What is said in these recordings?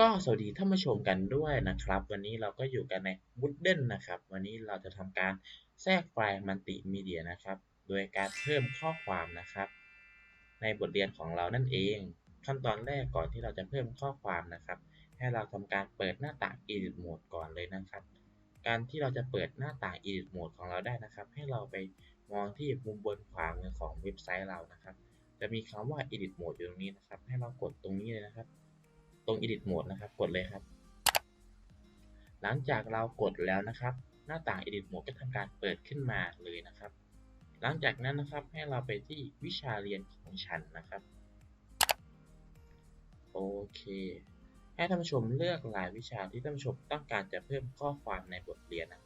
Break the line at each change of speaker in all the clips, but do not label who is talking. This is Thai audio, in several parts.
ก็สวัสดีท่านผู้ชมกันด้วยนะครับ วันนี้เราก็อยู่กันใน Wooden นะครับ วันนี้เราจะทำการแทรกไฟล์มัลติมีเดียนะครับ โดยการเพิ่มข้อความนะครับ ในบทเรียนของเรานั่นเอง ขั้นตอนแรกก่อนที่เราจะเพิ่มข้อความนะครับ ให้เราทำการเปิดหน้าต่าง Edit Mode ก่อนเลยนะครับ การที่เราจะเปิดหน้าต่าง Edit Mode ของเราได้นะครับ ให้เราไปมองที่มุมบนขวามือของเว็บไซต์เรานะครับ จะมีคำว่า Edit Mode อยู่ตรงนี้นะครับ ให้เรากดตรงนี้เลยนะครับ ตรง Edit Mode นะครับ กดเลยครับ หลังจากเรากดแล้วนะครับ หน้าต่าง Edit Mode ก็ทำการเปิดขึ้นมาเลยนะครับ หลังจากนั้นนะครับให้เราไปที่วิชาเรียนของฉันนะครับโอเค ให้ท่านผู้ชมเลือกรายวิชาที่ท่านผู้ชมต้องการจะเพิ่มข้อความในบทเรียนนะ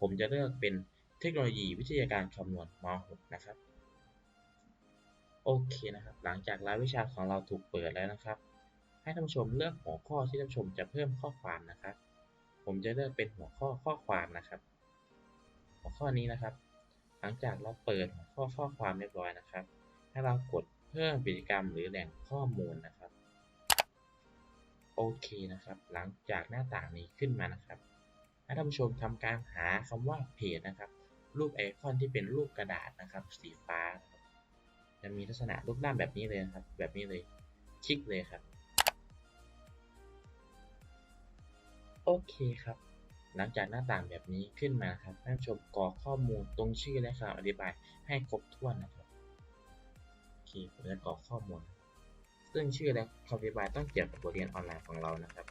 ผมจะเลือกเป็นเทคโนโลยีวิทยาการคำนวณม .6 นะครับ โอเคนะครับ หลังจากรายวิชาของเราถูกเปิดแล้วนะครับ ให้ท่านผู้ชมเลือกหัวข้อที่ท่านผู้ชมจะเพิ่มข้อความนะครับ ผมจะเลือกเป็นหัวข้อข้อความนะครับ หัวข้อนี้นะครับ หลังจากเราเปิดหัวข้อข้อความเรียบร้อยนะครับ ให้เรากดเพิ่มกิจกรรมหรือแหล่งข้อมูลนะครับ โอเคนะครับ หลังจากหน้าต่างนี้ขึ้นมานะครับให้ท่านผู้ชมทำการหาคำว่าเพจนะครับ รูปไอคอนที่เป็นรูปกระดาษนะครับ สีฟ้า จะมีลักษณะรูปร่างแบบนี้เลยนะครับ แบบนี้เลย คลิกเลยครับ โอเคครับ หลังจากหน้าต่างแบบนี้ขึ้นมาครับท่านชมกรอกข้อมูลตรงชื่อและคำอธิบายให้ครบถ้วนนะครับโอเคผมจะกรอกข้อมูล ซึ่งชื่อและคำอธิบายต้องเกี่ยวกับบทเรียนออนไลน์ของเรานะครับ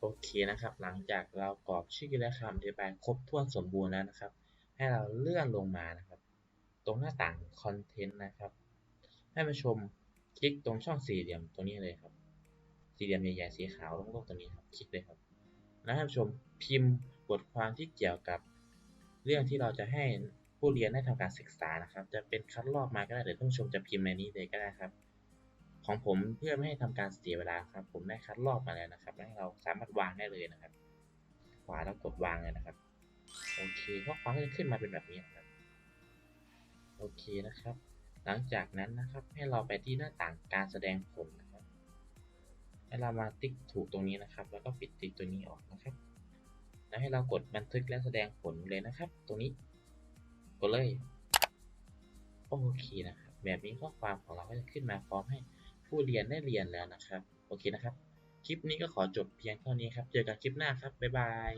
โอเคนะครับ หลังจากเรากรอกชื่อและคำอธิบายครบถ้วนสมบูรณ์แล้วนะครับ ให้เราเลื่อนลงมานะครับ ตรงหน้าต่างคอนเทนต์นะครับ ให้มาชมคลิกตรงช่องสี่เหลี่ยมตรงนี้เลยครับ สี่เหลี่ยมใหญ่ๆสีขาวโล่งๆตรงนี้ครับ คลิกเลยครับ แล้วให้มาชมพิมพ์บทความที่เกี่ยวกับเรื่องที่เราจะให้ผู้เรียนได้ทำการศึกษานะครับ จะเป็นคัดลอกมาก็ได้หรือท่านผู้ชมจะพิมพ์ในนี้เลยก็ได้ครับ ของผมเพื่อไม่ให้ทำการเสียเวลาครับ ผมได้คัดลอกมาแล้วนะครับให้เราสามารถวางได้เลยนะครับ ขวาแล้วกดวางเลยนะครับ โอเคข้อความก็จะขึ้นมาเป็นแบบนี้นะครับ โอเคนะครับ หลังจากนั้นนะครับให้เราไปที่หน้าต่างการแสดงผลนะครับ ให้เรามาติ๊กถูกตรงนี้นะครับ แล้วก็ปิดติ๊กตัวนี้ออกนะครับ แล้วให้เรากดบันทึกและแสดงผลเลยนะครับ ตรงนี้ กดเลย โอเคนะครับ แบบนี้ข้อความของเราก็จะขึ้นมาพร้อมให้ ผู้เรียนได้เรียนแล้วนะครับ โอเคนะครับ คลิปนี้ก็ขอจบเพียงเท่านี้ครับ เจอกันคลิปหน้าครับ บ๊ายบาย